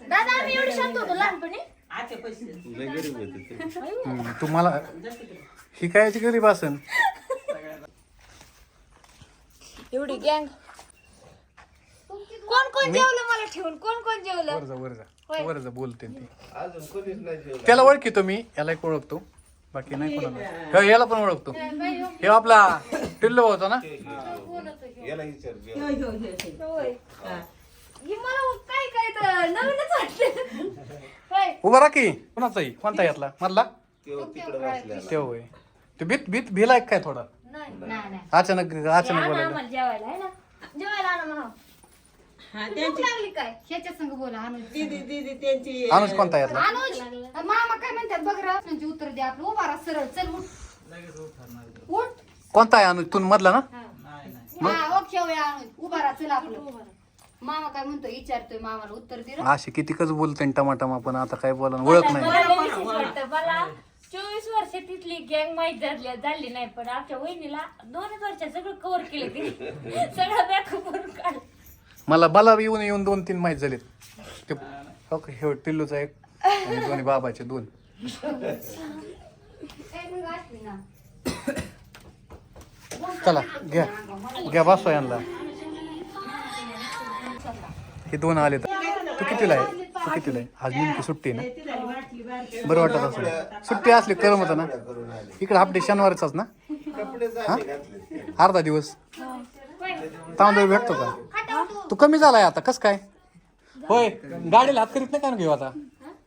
दादा आम्ही एवढी शांत होतो लहानपणी. आते पैसे. लय गरीब होते ते. हम्म, तुम्हाला ही कायची गरीब असन? एवढी गँग कोण कोण जेवलं मला ठेवून? कोण कोण जेवलं? वर जा वर जा. वर जा बोलते ती. अजून कोणीच नाही जेवलं. त्याला ओळखीतो मी याला एक ओळखतो. बाकी नाही कोणाला. हे, याला पण ओळखतो. हे आपला टिल्लो होता ना? याला विचार जेवण. होय. ही मला काय काय तर नवीनच वाटलं. होय. उभा राखी कोणाचाही कोणता यातला? मधला? तो तिकडे बसलेला. ते होय. ते भीत भीत भिला काय थोडा? नाही नाही नाही. अचानक अचानक आणा बोलायला. आम्हाला जेवायला आहे ना? जेवायला आणा म्हणा. हा भूक त्यांची लागली काय? ह्याच्या संग बोला अनुज दीदी दीदी त्यांची अनुज कोणता यातला? अनुज? मामा काय म्हणतात बघ रा? म्हणजे उत्तर द्या आपलं. उभा राहा सरळ चल उठ. उठ कोणता आहे अनुज? तू मधला ना? हा. ओके होय अनुज. उभा राहा चल आपलं. मामा काय म्हणतो विचारतोय मामाला उत्तर दे रे. अशी कितीकच बोलते टमाटमा पण आता काय बोला ओळख नाही. मला विशेष वाटतं मला चोवीस वर्ष तिथली गँग माहीत झाली झाली नाही पण आमच्या वहिनीला दोनच वर्षात सगळं कव्हर केलं तिने. सगळं बॅकअप करून मला मला येऊन येऊन दोन तीन माहीत झालेत. ते हो का, हे टिल्लूचा एक आणि दोन्ही बाबाचे दोन. ए, मग असली ना. चला घ्या घ्या बसवा यांना. हे दोन आले तू कितीला आहे? तू कितीला आहे? आज नेमकी सुट्टी आहे ना? बरं वाटत असं सुट्टी असली करमत ना. इकडे हाफ डे शनिवारचाच ना? घातले. अर्धा दिवस. तांदूळ भेटतो का? तू कमी झालाय आता कस काय? होय गाडीला हात करीत नाही का घेऊ आता?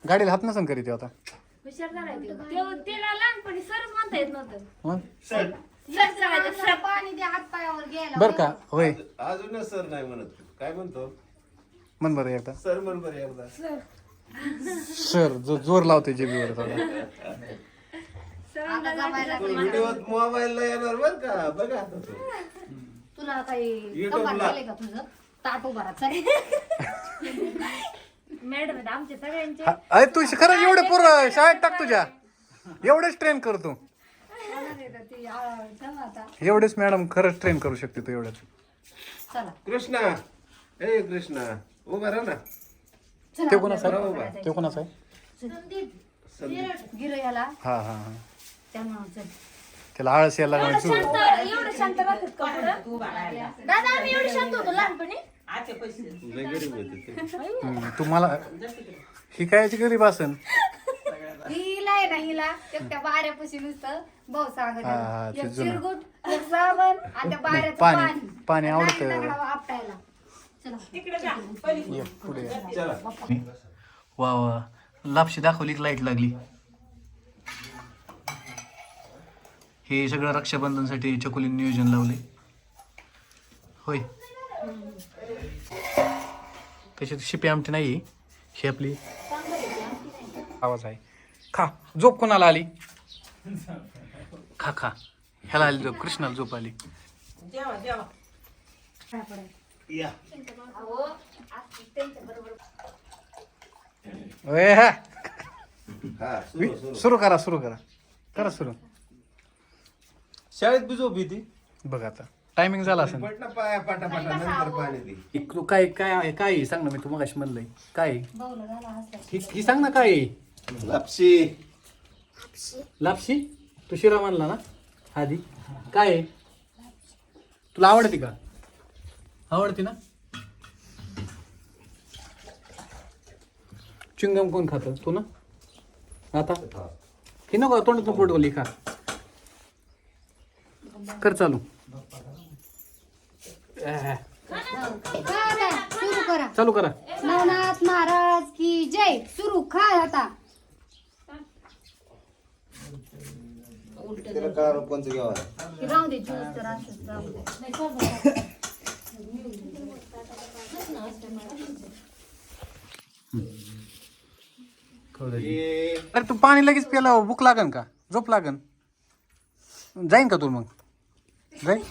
गाडीला हात नसन करीत आता. मग? बर का होय. अजून सर नाही म्हणत. काय म्हणतो? म्हण बरं एकदा. सर म्हण बरं एकदा. सर. जो जोर लावते जेबीवर थोडा आता जमायला तो व्हिडिओ मोबाईलला येणार बर का? बघा आता तो. तुला काही YouTube कपाट ला. केलंय का तुझं? ताट उभा राहा चल मॅडम आहेत आमच्या सगळ्यांचे. हा, अरे तू खरंच एवढे पोरं शाळेत टाक तुझ्या. एवढेच ट्रेन करतो ती, आ, चल आता. एवढेच मॅडम खरंच ट्रेन करू शकते तू एवढ्याच चला. कृष्णा. ए कृष्णा. उभा राहा ना. ते कोणाचा? आहे ते कोणाचा आहे? गिर याला. हा हा हा. त्यामुळं चल. त्याला आळस यायला लागला. सुरू शांत एवढं शांत राहतात का पुढं? तू बाळायला दादा आम्ही एवढी शांत होतो लहानपणी. आते पैसे लय गरीब होते ते. हम्म, तुम्हाला ही कायची गरीब असन? हिला आहे ना हिला. एकट्या बाऱ्यापाशी नुसतं भाऊ सांगत हा, हा, आहे. ते एक जुनं. चिरगुट एक साबण आणि त्या बाऱ्याचं पाणी- पाणी. पाणी आवडतं. आपटायला चला तिकडे जा पलीकडे. ये, पुढे. वा वा. लापशी दाखवली लाइट लागली. हे सगळं रक्षाबंधनसाठी चकुली नियोजन लावले होय. त्याच्यात शिपी आमटी नाही ही आपली. आवाज आहे. खा. झोप कोणाला आली? खा खा. ह्याला आली झोप कृष्णाला झोप आली. या. ओय, हा. हा सुरू सुरू. सुरू करा सुरू करा. करा सुरू. शाळेत बी झोप येते बघ आता. टायमिंग झाला असेल. पट ना पाया पाटा पाटा नंतर पाणी दे. तू काय काय आहे काय आहे? सांग ना मी तुम्हाला म्हणलंय. काय आहे? ही ही सांग ना काय आहे? लापशी. लापशी? तू शिरा म्हणला ना? आधी. काय आहे? तुला आवडते का? आवडते ना? चिंगम कोण खात? तू ना? आता? की नको तोंडातून फोटो खा. कर चालू. अह, आता सुरू करा चालू करा. नवनाथ महाराज की जय. सुरू खा आता. त्याला काय कोणचं घ्यावा? हे राहू दे ज्यूस तर असंच राहू दे. अरे तू पाणी लगेच प्याला भूक लागन का? झोप लागन. जाईन का तू मग? जाईन?